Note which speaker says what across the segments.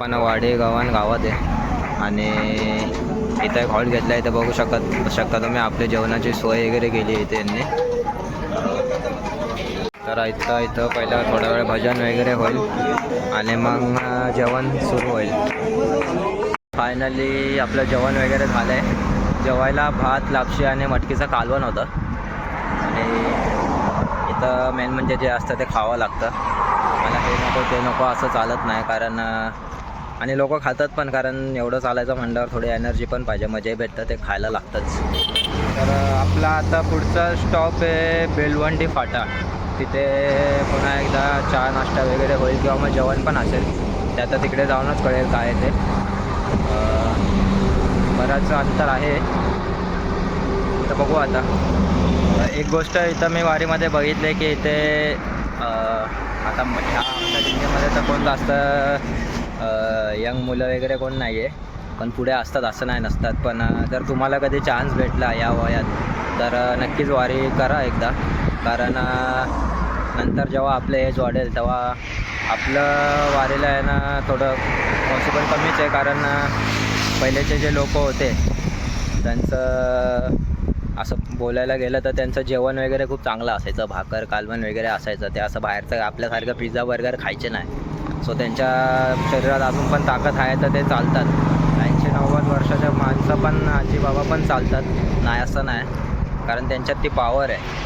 Speaker 1: पण वाडे गावान गावात आहे. आणि इथं एक हॉल घेतला आहे इथं बघू शकत शकता तुम्ही आपल्या जेवणाची सोय वगैरे केली आहे इथे यांनी तर इथं इथं पहिलं थोडा वेळ भजन वगैरे होईल. आणि मग जेवण सुरू होईल. फायनली आपलं जेवण वगैरे झालं आहे जेवायला भात लापशी आणि मटकीचं कालवण होतं. आणि इथं मेन म्हणजे जे असतं ते खावं लागतं. मला हे नको ते नको असं चालत नाही कारण आणि लोक खातात पण कारण एवढं चालायचं म्हणल्यावर थोडी एनर्जी पण पाहिजे. मजा भेटतं ते खायला लागतंच. तर आपला आता पुढचा स्टॉप आहे बेलवंडी फाटा. तिथे पुन्हा एकदा चहा नाश्ता वगैरे होईल किंवा मग जेवण पण असेल. ते आता तिकडे जाऊनच कळेल काय ते. बराच अंतर आहे. तर बघू आता. एक गोष्ट इथं मी वारीमध्ये बघितले की इथे आता ह्या आमच्या जिल्ह्यामध्ये तर कोण जास्त यंग मुलं वगैरे कोण नाही आहे पण पुढे असतात असं नाही नसतात. पण जर तुम्हाला कधी चान्स भेटला या वयात तर नक्कीच वारी करा एकदा. कारण नंतर जेव्हा आपलं एज वाढेल तेव्हा आपलं वारीला आहे ना थोडं पॉसिबल कमीच आहे. कारण पहिलेचे जे लोक होते त्यांचं असं बोलायला गेलं तर त्यांचं जेवण वगैरे खूप चांगलं असायचं. भाकर कालवण वगैरे असायचं. ते असं बाहेरचं आपल्यासारखं पिझ्झा बर्गर खायचे नाही. सो त्यांच्या शरीरात अजून पण ताकद आहे तर ते चालतात. ऐंशी नव्वद वर्षाच्या माणसं पण आजी बाबा पण चालतात. नाही असं नाही. कारण त्यांच्यात ती पॉवर आहे.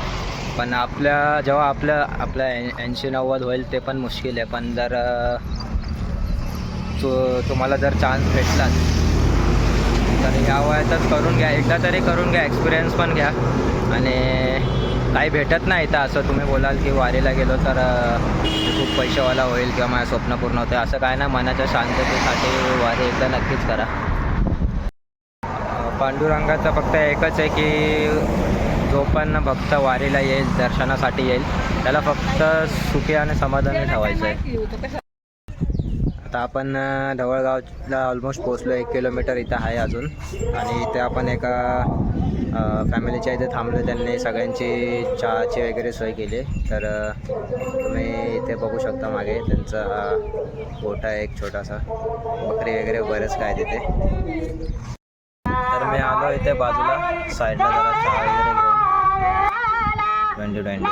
Speaker 1: पण आपल्या जेव्हा आपलं आपल्या ऐंशी नव्वद होईल ते पण मुश्किल आहे. पण जर तु तुम्हाला जर चान्स भेटलाच तर या वयातच करून घ्या. एकदा तरी करून घ्या. एक्सपिरियन्स पण घ्या. आणि काही भेटत नाही तर असं तुम्ही बोलाल की वारीला गेलो तर खूप पैशावाला होईल किंवा माझं स्वप्न पूर्ण होते असं काय नाही मनाच्या शांततेसाठी वारी एकदा नक्कीच करा. पांडुरंगाचं फक्त एकच आहे की जो पण भक्त वारीला येईल दर्शनासाठी येईल त्याला फक्त सुखी आणि समाधानी ठेवायचं आहे आता आपण ढवळगावला ऑलमोस्ट पोचलो एक किलोमीटर इथं आहे अजून. आणि इथे आपण एका फॅमिलीच्या इथे थांबलो त्यांनी सगळ्यांची चहाची वगैरे सोय केली. तर तुम्ही इथे बघू शकता मागे त्यांचा हा गोठा आहे एक छोटासा. बकरी वगैरे बरंच काय तिथे तर मी आलो इथे बाजूला साईडला जरा चहा वगैरे घेऊन. ट्वेंटी ट्वेंटी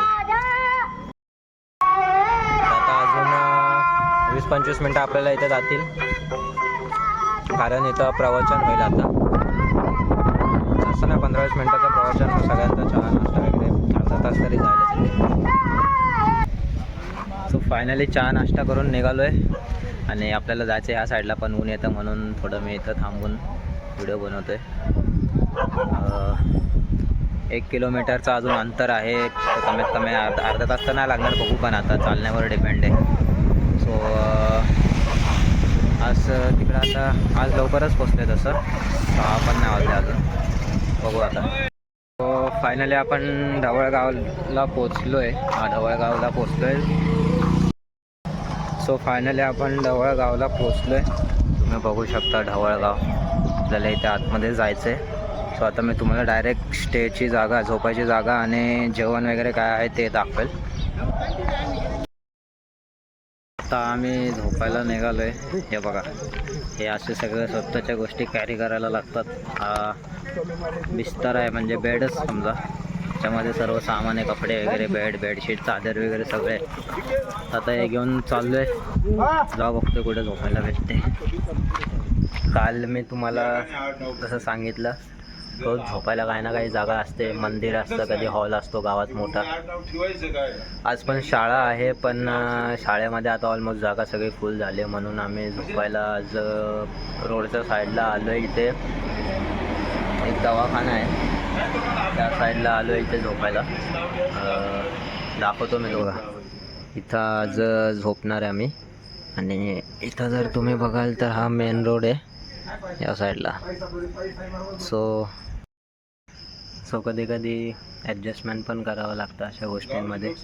Speaker 1: आता अजून वीस पंचवीस मिनटं आपल्याला इथे जातील. कारण इथं प्रवचन होईल आता. असं नाही पंधरा वीस मिनटाचं आहे मग सगळ्यांचा चहा नाश्ता वगैरे अर्धा तास तरी जायला सो फायनली चहा नाश्ता करून निघालो आहे आणि आपल्याला जायचं ह्या साईडला पण ऊन येतं म्हणून थोडं मी इथं थांबून व्हिडिओ बनवतो आहे एक किलोमीटरचं अजून अंतर आहे कमीत कमी अर्धा अर्धा तास तर नाही लागणार बघू पण आता चालण्यावर डिपेंड आहे. सो आज तिकडं आता आज लवकरच पोचले तसं. सहा पण नाही वाजले अजून. बघू आता. हो, सो फायनली आपण ढवळगावला पोचलो आहे हा ढवळगावला पोचलो आहे सो फायनली आपण ढवळगावला पोचलो आहे तुम्ही बघू शकता ढवळगाव. आपल्याला इथे आतमध्ये जायचं आहे सो आता मी तुम्हाला डायरेक्ट स्टेची जागा झोपायची जागा आणि जेवण वगैरे काय आहे ते दाखवेल. आता आम्ही झोपायला निघालो आहे हे बघा. हे असे सगळे स्वतःच्या गोष्टी कॅरी करायला लागतात. बिस्तर आहे म्हणजे बेडच समजा. त्याच्यामध्ये सर्व सामान आहे कपडे वगैरे बेड बेडशीट चादर वगैरे सगळे आता हे घेऊन चाललो आहे जाऊ बघतो कुठे झोपायला भेटते. काल मी तुम्हाला जसं सांगितलं रोज झोपायला काही ना काही जागा असते. मंदिर असतं कधी हॉल असतो गावात मोठा. आज पण शाळा आहे पण शाळेमध्ये आता ऑलमोस्ट जागा सगळी फुल झाली म्हणून आम्ही झोपायला आज रोडच्या साईडला आलो आहे इथे. एक दवाखाना आहे. त्या साईडला आलो इथे झोपायला. दाखवतो मी बघा. इथं आज झोपणार आहे आम्ही. आणि इथं जर तुम्ही बघाल तर हा मेन रोड आहे. या साईडला सो सो कधी कधी ॲडजस्टमेंट पण करावं लागतं अशा गोष्टींमध्ये.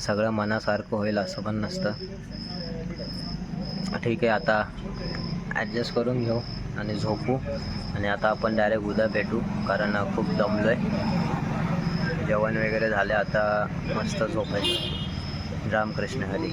Speaker 1: सगळं मनासारखं होईल असं पण नसतं. ठीक आहे आता ॲडजस्ट करून घेऊ. आणि झोपू. आणि आता आपण डायरेक्ट उद्या भेटू कारण खूप दमलो आहे जेवण वगैरे झाले आता मस्त झोपायचं. रामकृष्ण हरी.